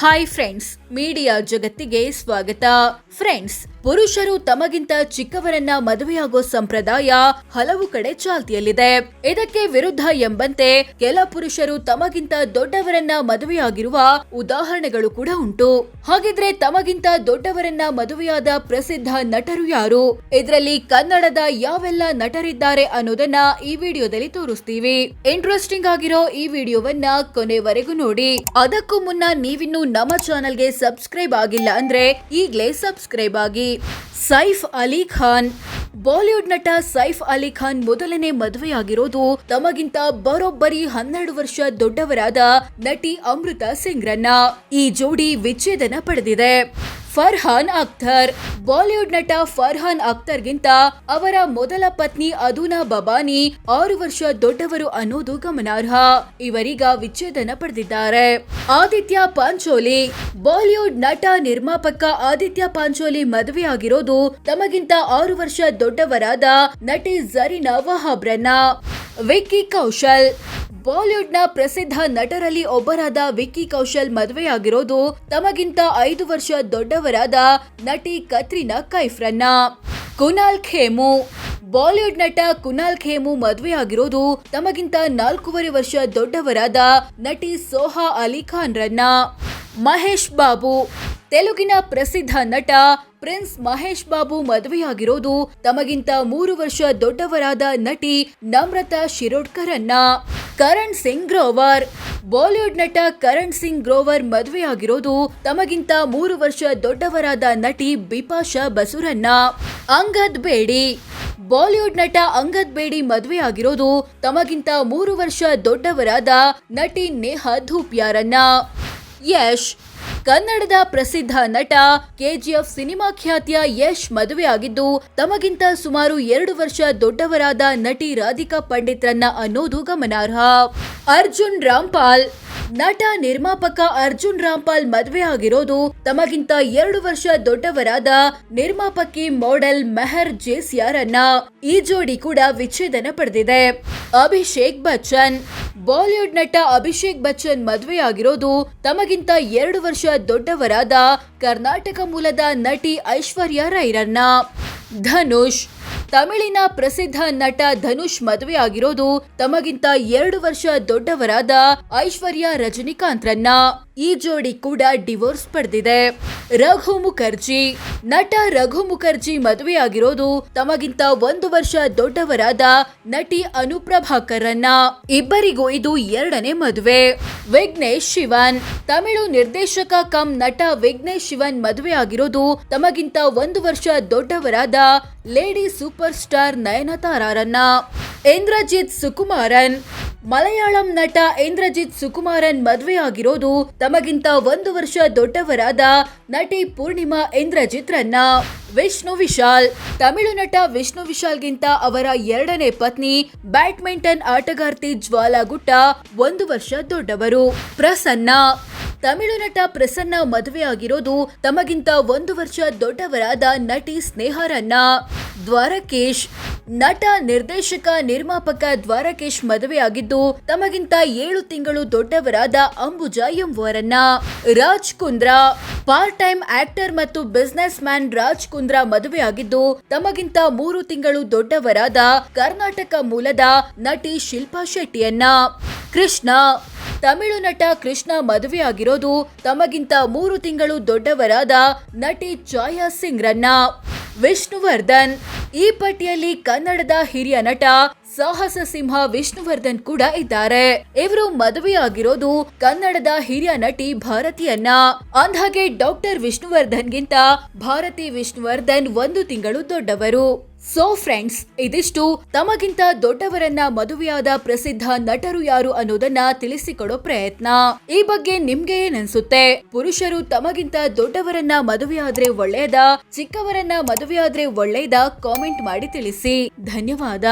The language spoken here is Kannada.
ಹಾಯ್ ಫ್ರೆಂಡ್ಸ್ ಮೀಡಿಯಾ ಜಗತ್ತಿಗೆ ಸ್ವಾಗತ ಫ್ರೆಂಡ್ಸ್ ಪುರುಷರು ತಮಗಿಂತ ಚಿಕ್ಕವರನ್ನ ಮದುವೆಯಾಗೋ ಸಂಪ್ರದಾಯ ಹಲವು ಕಡೆ ಚಾಲ್ತಿಯಲ್ಲಿದೆ. ಇದಕ್ಕೆ ವಿರುದ್ಧ ಎಂಬಂತೆ ಕೆಲ ಪುರುಷರು ತಮಗಿಂತ ದೊಡ್ಡವರನ್ನ ಮದುವೆಯಾಗಿರುವ ಉದಾಹರಣೆಗಳು ಕೂಡ ಉಂಟು. ಹಾಗಿದ್ರೆ ತಮಗಿಂತ ದೊಡ್ಡವರನ್ನ ಮದುವೆಯಾದ ಪ್ರಸಿದ್ಧ ನಟರು ಯಾರು? ಇದರಲ್ಲಿ ಕನ್ನಡದ ಯಾವೆಲ್ಲ ನಟರಿದ್ದಾರೆ ಅನ್ನೋದನ್ನ ಈ ವಿಡಿಯೋದಲ್ಲಿ ತೋರಿಸ್ತೀವಿ. ಇಂಟ್ರೆಸ್ಟಿಂಗ್ ಆಗಿರೋ ಈ ವಿಡಿಯೋವನ್ನ ಕೊನೆವರೆಗೂ ನೋಡಿ. ಅದಕ್ಕೂ ಮುನ್ನ ನೀವಿನ್ನು ನಮ್ಮ ಚಾನೆಲ್ಗೆ ಸಬ್ಸ್ಕ್ರೈಬ್ ಆಗಿಲ್ಲ ಅಂದ್ರೆ ಈಗಲೇ ಸಬ್ಸ್ಕ್ರೈಬ್ ಆಗಿ. ಸೈಫ್ ಅಲಿ ಖಾನ್. ಬಾಲಿವುಡ್ ನಟ ಸೈಫ್ ಅಲಿ ಖಾನ್ ಮೊದಲನೇ ಮದುವೆಯಾಗಿರೋದು ತಮಗಿಂತ ಬರೋಬ್ಬರಿ ಹನ್ನೆರಡು ವರ್ಷ ದೊಡ್ಡವರಾದ ನಟಿ ಅಮೃತ ಸಿಂಗ್ರನ್ನ. ಈ ಜೋಡಿ ವಿಚ್ಛೇದನ ಪಡೆದಿದೆ. ಫರ್ಹಾನ್ ಅಖ್ತರ್. ಬಾಲಿವುಡ್ ನಟ ಫರ್ಹಾನ್ ಅಖ್ತರ್ಗಿಂತ ಅವರ ಮೊದಲ ಪತ್ನಿ ಅದುನಾ ಬಬಾನಿ ಆರು ವರ್ಷ ದೊಡ್ಡವರು ಅನ್ನೋದು ಗಮನಾರ್ಹ. ಇವರೀಗ ವಿಚ್ಛೇದನ ಪಡೆದಿದ್ದಾರೆ. ಆದಿತ್ಯ ಪಾಂಚೋಲಿ, ಬಾಲಿವುಡ್ ನಟ ನಿರ್ಮಾಪಕ ಆದಿತ್ಯ ಪಾಂಚೋಲಿ ಮದುವೆಯಾಗಿರೋದು ತಮಗಿಂತ ಆರು ವರ್ಷ ದೊಡ್ಡವರಾದ ನಟಿ ಜರೀನಾ ವಹಾಬ್ರನ್ನ. ವಿಕ್ಕಿ ಕೌಶಲ್ ಬಾಲಿವುಡ್ನ ಪ್ರಸಿದ್ಧ ನಟರಲ್ಲಿ ಒಬ್ಬರಾದ ವಿಕ್ಕಿ ಕೌಶಲ್ ಮದುವೆಯಾಗಿರೋದು ತಮಗಿಂತ ಐದು ವರ್ಷ ದೊಡ್ಡವರಾದ ನಟಿ ಕತ್ರಿನಾ ಕೈಫ್ರನ್ನ. ಕುನಾಲ್ ಖೇಮು. ಬಾಲಿವುಡ್ ನಟ ಕುನಾಲ್ ಖೇಮು ಮದುವೆಯಾಗಿರೋದು ತಮಗಿಂತ ನಾಲ್ಕೂವರೆ ವರ್ಷ ದೊಡ್ಡವರಾದ ನಟಿ ಸೋಹಾ ಅಲಿ ಖಾನ್ ರನ್ನ ಮಹೇಶ್ ಬಾಬು. ತೆಲುಗಿನ ಪ್ರಸಿದ್ಧ ನಟ ಪ್ರಿನ್ಸ್ ಮಹೇಶ್ ಬಾಬು ಮದುವೆಯಾಗಿರೋದು ತಮಗಿಂತ ಮೂರು ವರ್ಷ ದೊಡ್ಡವರಾದ ನಟಿ ನಮ್ರತಾ ಶಿರೋಡ್ಕರ್ ಅನ್ನ ಕರಣ್ ಸಿಂಗ್ ಗ್ರೋವರ್. ಬಾಲಿವುಡ್ ನಟ ಕರಣ್ ಸಿಂಗ್ ಗ್ರೋವರ್ ಮದುವೆಯಾಗಿರೋದು ತಮಗಿಂತ ಮೂರು ವರ್ಷ ದೊಡ್ಡವರಾದ ನಟಿ ಬಿಪಾಶಾ ಬಸುರನ್ನ ಅಂಗದ್ ಬೇಡಿ. ಬಾಲಿವುಡ್ ನಟ ಅಂಗದ್ ಬೇಡಿ ಮದುವೆಯಾಗಿರೋದು ತಮಗಿಂತ ಮೂರು ವರ್ಷ ದೊಡ್ಡವರಾದ ನಟಿ ನೇಹಾ ಧೂಪ್ಯಾರನ್ನ ಯಶ್ ಕನ್ನಡದ ಪ್ರಸಿದ್ಧ ನಟ, ಕೆಜಿಎಫ್ ಸಿನಿಮಾ ಖ್ಯಾತಿಯ ಯಶ್ ಮದುವೆಯಾಗಿದ್ದು ತಮಗಿಂತ ಸುಮಾರು ಎರಡು ವರ್ಷ ದೊಡ್ಡವರಾದ ನಟಿ ರಾಧಿಕಾ ಪಂಡಿತ್ರನ್ನ ಅನ್ನೋದು ಗಮನಾರ್ಹ. ಅರ್ಜುನ್ ರಾಂಪಾಲ್ ನಟ ನಿರ್ಮಾಪಕ ಅರ್ಜುನ್ ರಾಮ್ಪಾಲ್ ಮದುವೆ ಆಗಿರೋದು ತಮಗಿಂತ ಎರಡು ವರ್ಷ ದೊಡ್ಡವರಾದ ನಿರ್ಮಾಪಕಿ ಮಾಡೆಲ್ ಮೆಹರ್ ಜೇಸಿಯಾರನ್ನ ಈ ಜೋಡಿ ಕೂಡ ವಿಚ್ಛೇದನ ಪಡೆದಿದೆ. ಅಭಿಷೇಕ್ ಬಚ್ಚನ್. ಬಾಲಿವುಡ್ ನಟ ಅಭಿಷೇಕ್ ಬಚ್ಚನ್ ಮದುವೆಯಾಗಿರೋದು ತಮಗಿಂತ ಎರಡು ವರ್ಷ ದೊಡ್ಡವರಾದ ಕರ್ನಾಟಕ ಮೂಲದ ನಟಿ ಐಶ್ವರ್ಯ ರೈರನ್ನ. ಧನುಷ್. ತಮಿಳಿನ ಪ್ರಸಿದ್ಧ ನಟ ಧನುಷ್ ಮದುವೆಯಾಗಿರೋದು ತಮಗಿಂತ ಎರಡು ವರ್ಷ ದೊಡ್ಡವರಾದ ಐಶ್ವರ್ಯ ರಜನಿಕಾಂತ್ರನ್ನ. ಈ ಜೋಡಿ ಕೂಡ ಡಿವೋರ್ಸ್ ಪಡೆದಿದೆ. ರಘು ಮುಖರ್ಜಿ, ನಟ ರಘು ಮುಖರ್ಜಿ ಮದುವೆಯಾಗಿರೋದು ತಮಗಿಂತ ಒಂದು ವರ್ಷ ದೊಡ್ಡವರಾದ ನಟಿ ಅನುಪ್ರಭಾಕರನ್ನ. ಇಬ್ಬರಿಗೂ ಇದು ಎರಡನೇ ಮದುವೆ. ವಿಘ್ನೇಶ್ ಶಿವನ್, ತಮಿಳು ನಿರ್ದೇಶಕ ಕಮ್ ನಟ ವಿಘ್ನೇಶ್ ಶಿವನ್ ಮದುವೆಯಾಗಿರೋದು ತಮಗಿಂತ ಒಂದು ವರ್ಷ ದೊಡ್ಡವರಾದ ಲೇಡಿ ಸೂಪರ್ ಸ್ಟಾರ್ ನಯನತಾರರನ್ನ. ಇಂದ್ರಜಿತ್ ಸುಕುಮಾರನ್ ಮಲಯಾಳಂ ನಟ ಇಂದ್ರಜಿತ್ ಸುಕುಮಾರನ್ ಮದುವೆಯಾಗಿರೋದು ತಮಗಿಂತ ಒಂದು ವರ್ಷ ದೊಡ್ಡವರಾದ ನಟಿ ಪೂರ್ಣಿಮಾ ಇಂದ್ರಜಿತ್ ರನ್ನ ವಿಷ್ಣು ವಿಶಾಲ್. ತಮಿಳು ನಟ ವಿಷ್ಣು ವಿಶಾಲ್ಗಿಂತ ಅವರ ಎರಡನೇ ಪತ್ನಿ, ಬ್ಯಾಡ್ಮಿಂಟನ್ ಆಟಗಾರ್ತಿ ಜ್ವಾಲಾ ಗುಟ್ಟ ಒಂದು ವರ್ಷ ದೊಡ್ಡವರು. ಪ್ರಸನ್ನ. ತಮಿಳು ನಟ ಪ್ರಸನ್ನ ಮದುವೆಯಾಗಿರೋದು ತಮಗಿಂತ ಒಂದು ವರ್ಷ ದೊಡ್ಡವರಾದ ನಟಿ ಸ್ನೇಹರನ್ನ. ದ್ವಾರಕೇಶ್, ನಟ ನಿರ್ದೇಶಕ ನಿರ್ಮಾಪಕ ದ್ವಾರಕೇಶ್ ಮದುವೆಯಾಗಿದ್ದು ತಮಗಿಂತ ಏಳು ತಿಂಗಳು ದೊಡ್ಡವರಾದ Ambuja ಎಂಬುವರನ್ನ. Raj Kundra part time actor ಮತ್ತು ಬಿಸ್ನೆಸ್ ಮ್ಯಾನ್ ರಾಜ್ ಕುಂದ್ರಾ ಮದುವೆಯಾಗಿದ್ದು ತಮಗಿಂತ ಮೂರು ತಿಂಗಳು ದೊಡ್ಡವರಾದ ಕರ್ನಾಟಕ ಮೂಲದ ನಟಿ ಶಿಲ್ಪಾ ಶೆಟ್ಟಿಯನ್ನ. ಕೃಷ್ಣ ತಮಿಳು ನಟ ಕೃಷ್ಣ ಮದುವೆಯಾಗಿರೋದು ತಮಗಿಂತ ಮೂರು ತಿಂಗಳು ದೊಡ್ಡವರಾದ ನಟಿ ಛಾಯಾ ಸಿಂಗ್ರನ್ನ. ವಿಷ್ಣುವರ್ಧನ್. ಈ ಪಟ್ಟಿಯಲ್ಲಿ ಕನ್ನಡದ ಹಿರಿಯ ನಟ ಸಾಹಸ ಸಿಂಹ ವಿಷ್ಣುವರ್ಧನ್ ಕೂಡ ಇದ್ದಾರೆ. ಇವರು ಮದುವೆಯಾಗಿರೋದು ಕನ್ನಡದ ಹಿರಿಯ ನಟಿ ಭಾರತಿಯನ್ನ. ಅಂದ್ಹಾಗೆ ಡಾಕ್ಟರ್ ವಿಷ್ಣುವರ್ಧನ್ಗಿಂತ ಭಾರತಿ ವಿಷ್ಣುವರ್ಧನ್ ಒಂದು ತಿಂಗಳು ದೊಡ್ಡವರು. ಸೊ ಫ್ರೆಂಡ್ಸ್ ಇದಿಷ್ಟು. ತಮಗಿಂತ ದೊಡ್ಡವರನ್ನ ಮದುವೆಯಾದ ಪ್ರಸಿದ್ಧ ನಟರು ಯಾರು ಅನ್ನೋದನ್ನ ತಿಳಿಸಿಕೊಡೋ ಪ್ರಯತ್ನ. ಈ ಬಗ್ಗೆ ನಿಮ್ಗೆ ಏನನ್ಸುತ್ತೆ ಪುರುಷರು ತಮಗಿಂತ ದೊಡ್ಡವರನ್ನ ಮದುವೆಯಾದ್ರೆ ಒಳ್ಳೆಯದಾ ಚಿಕ್ಕವರನ್ನ ಮದುವೆಯಾದ್ರೆ ಒಳ್ಳೆಯದ ಕಾಮೆಂಟ್ ಮಾಡಿ ತಿಳಿಸಿ. ಧನ್ಯವಾದ.